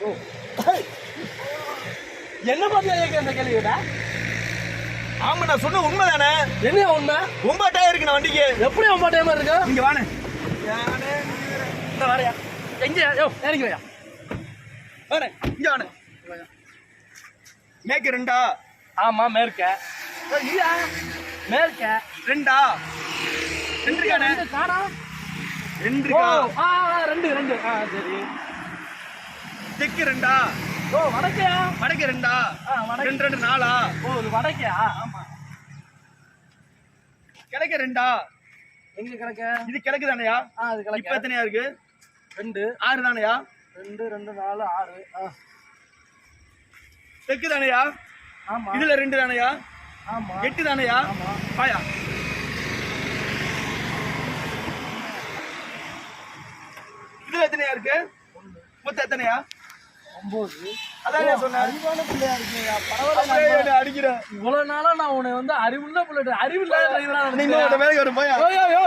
ஓ என்ன பார்த்து கேட்க இந்த கேள்விடா ஆமா நான் சொன்ன உண்மைதானே? என்ன உண்மை? ஒன்பது டயர் இருக்கு நான் வண்டிக்கு. எப்படி அம்மா டைம் இருக்கு? இங்க வாணே இந்த வரையா. எங்க யோ இறங்கி வையா. வாணே இங்க வாணே மேற்கு ரெண்டா? ஆமா மேற்க. இல்லையா? மேற்க. ரெண்டா? ரெண்டு காணா. ரெண்டு ஆ, ரெண்டு ரெண்டு. ஆ சரி. தெற்கு ரெண்டா? ஓ வடக்கையா? வடக்கு ரெண்டா? ரெண்டு ரெண்டு நாலா? ஓ இது வடக்கையா? ஆமா. கிழக்கு ரெண்டா? எங்க கிடக்க? இது கிழக்கு தானையா ஆ அது இப்ப கிடக்க எத்தனையா இருக்கு? ரெண்டு. ஆறு தானையா? ரெண்டு ரெண்டு நாலு ஆறு. ஆ. தெற்கு தானையா? ஆமா. இதுல ரெண்டு தானையா? ஆமா. எட்டு தானையா? ஆமா. பாயா. இதுல எத்தனையா இருக்கு? மொத்தம் எத்தனையா? ஒன்பது அதான் சொன்னேன். அறிவான பிள்ளையா இருக்கீங்க பரவாயில்ல அப்படியே என்னை அடிக்கிற இவ்வளவு நாளா நான் உன்னை வந்து அறிவுள்ள பிள்ளை அறிவில்லாத டிரைவரா நீங்க வேலைக்கு போயா யோ.